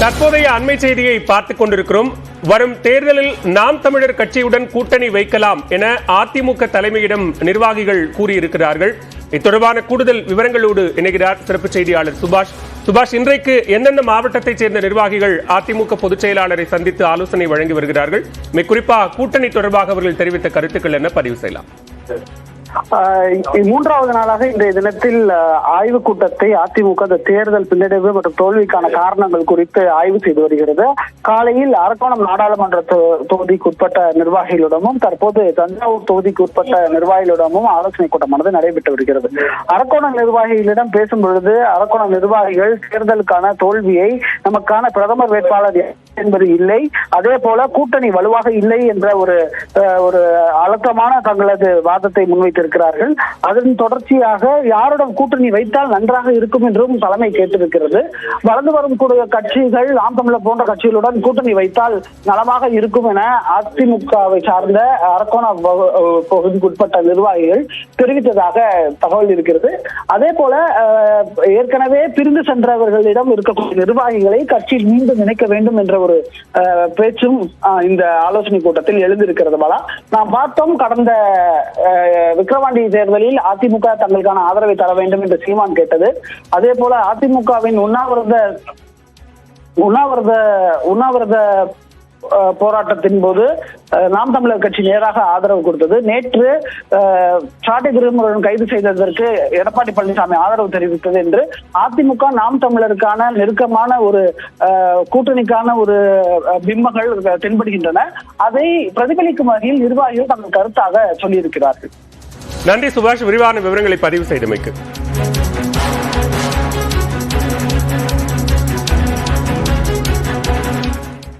தற்போதைய அண்மை செய்தியை பார்த்துக் கொண்டிருக்கிறோம். வரும் தேர்தலில் நாம் தமிழர் கட்சியுடன் கூட்டணி வைக்கலாம் என அதிமுக தலைமையிடம் நிர்வாகிகள் கூறியிருக்கிறார்கள். இத்தொடர்பான கூடுதல் விவரங்களோடு இணைகிறார் சிறப்பு செய்தியாளர் சுபாஷ். சுபாஷ் இன்றைக்கு எந்தெந்த மாவட்டத்தைச் சேர்ந்த நிர்வாகிகள் அதிமுக பொதுச் செயலாளரை சந்தித்து ஆலோசனை வழங்கி வருகிறார்கள்? மிக குறிப்பாக கூட்டணி தொடர்பாக அவர்கள் தெரிவித்த கருத்துக்கள் என்ன? பதிவு செய்யலாம். மூன்றாவது நாளாக இன்றைய தினத்தில் ஆய்வுக் கூட்டத்தை அதிமுக தேர்தல் பின்னடைவு மற்றும் தோல்விக்கான காரணங்கள் குறித்து ஆய்வு செய்து வருகிறது. காலையில் அரக்கோணம் நாடாளுமன்ற தொகுதிக்கு உட்பட்ட நிர்வாகிகளிடமும் தற்போது தஞ்சாவூர் தொகுதிக்கு உட்பட்ட நிர்வாகிகளிடமும் ஆலோசனை கூட்டமானது நடைபெற்று வருகிறது. அரக்கோணம் நிர்வாகிகளிடம் பேசும் பொழுது அரக்கோணம் நிர்வாகிகள் தேர்தலுக்கான தோல்வியை நமக்கான பிரதமர் வேட்பாளர் என்பது இல்லை. அதே போல கூட்டணி வலுவாக இல்லை என்ற ஒரு ஒரு அழுத்தமான தங்களது வாதத்தை முன்வைத்திருக்கிறார்கள். அதன் தொடர்ச்சியாக யாருடன் கூட்டணி வைத்தால் நன்றாக இருக்கும் என்றும் தலைமை கேட்டிருக்கிறது. வளர்ந்து வரும் கூடிய கட்சிகள் நாம் தமிழர் போன்ற கட்சிகளுடன் கூட்டணி வைத்தால் நலமாக இருக்கும் என அதிமுகவை சார்ந்த அரக்கோண பகு- பகுதிக்கு உட்பட்ட நிர்வாகிகள் தெரிவித்ததாக தகவல் இருக்கிறது. அதே போல ஏற்கனவே பிரிந்து சென்றவர்களிடம் இருக்கக்கூடிய நிர்வாகிகளை கட்சியில் மீண்டும் இணைக்க வேண்டும் என்ற ஒரு ஒரு பேச்சும் இந்த ஆலோசனை கூட்டத்தில் எழுந்திருக்கிறது பாலா. நாம் பார்த்தோம் கடந்த விக்ரவாண்டி விக்கிரவாண்டி தேர்தலில் அதிமுக தங்களுக்கான ஆதரவை தர வேண்டும் என்று சீமான் கேட்டது. அதே போல அதிமுகவின் உண்ணாவிரத உண்ணாவிரத உண்ணாவிரத போராட்டத்தின் போது நாம் தமிழர் கட்சி நேராக ஆதரவு கொடுத்தது. நேற்று அஹ், சாட்டை திருமுருகன் கைது செய்ததற்கு எடப்பாடி பழனிசாமி ஆதரவு தெரிவித்தது என்று அதிமுக நாம் தமிழருக்கான நெருக்கமான ஒரு கூட்டணிக்கான ஒரு பிம்பங்கள் தென்படுகின்றன. அதை பிரதிபலிக்கும் வகையில் நிர்வாகிகள் தங்கள் கருத்தாக சொல்லியிருக்கிறார்கள். நன்றி சுபாஷ். விரிவான விவரங்களை பதிவு செய்தமைக்கு.